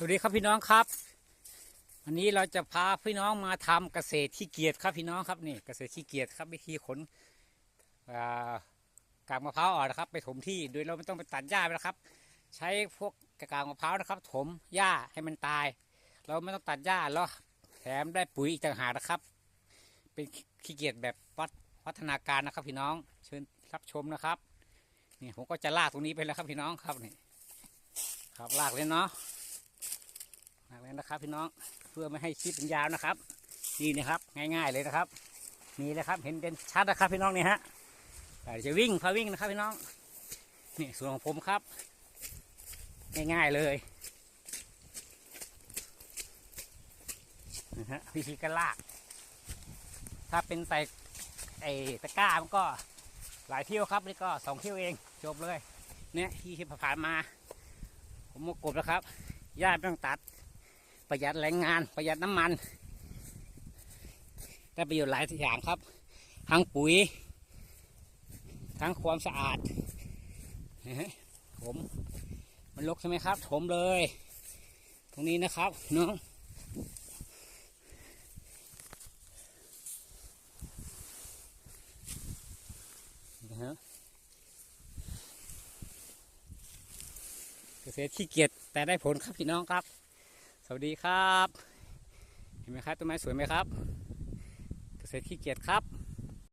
สวัสดีครับพี่น้องครับ วันนี้เราจะพาพี่น้องมาทำเกษตรขี้เกียจครับพี่น้องครับนี่เกษตรขี้เกียจครับวิธีขนกากมะพร้าวออกนะครับ ไปถมที่โดยเราไม่ต้องไปตัดหญ้าไปนะครับ ใช้พวกกากมะพร้าวนะครับ ถมหญ้าให้มันตาย เราไม่ต้องตัดหญ้าแล้วแถมได้ปุ๋ยอีกต่างหากนะครับ เป็นขี้เกียจแบบวัดวัฒนาการนะครับ พี่น้องเชิญรับชมนะครับนี่ผมก็จะลากตรงนี้ไปแล้วครับพี่น้องครับนี่ครับลากเลยเนาะ มากเลยนะครับพี่น้องเพื่อไม่ให้คลิปมันยาวนะครับนี่นะครับง่ายๆเลยนะครับนี่เลยครับเห็นเป็นชัดนะครับพี่น้องนี่ฮะจะวิ่งพาวิ่งนะครับพี่น้องนี่ส่วนของผมครับง่ายๆเลยนะฮะวิธีการลาก ถ้าเป็นใส่ไอ้ตะกร้ามันก็หลายเที่ยวครับนี่ก็สองเที่ยวเองจบเลยเนี่ยที่ผ่านมา ผมมากบแล้วครับหญ้าไม่ต้องตัด ประหยัดแรงงานประหยัดน้ำมันได้ประโยชน์หลายอย่างครับ ทั้งปุ๋ย ทั้งความสะอาดผมมันลกใช่ไหมครับ ถมเลย ตรงนี้นะครับน้องนะฮะเกษตรขี้เกียจแต่ได้ผลครับพี่น้องครับ สวัสดีครับ เห็นไหมครับต้นไม้สวยไหมครับ เกษตรขี้เกียจครับ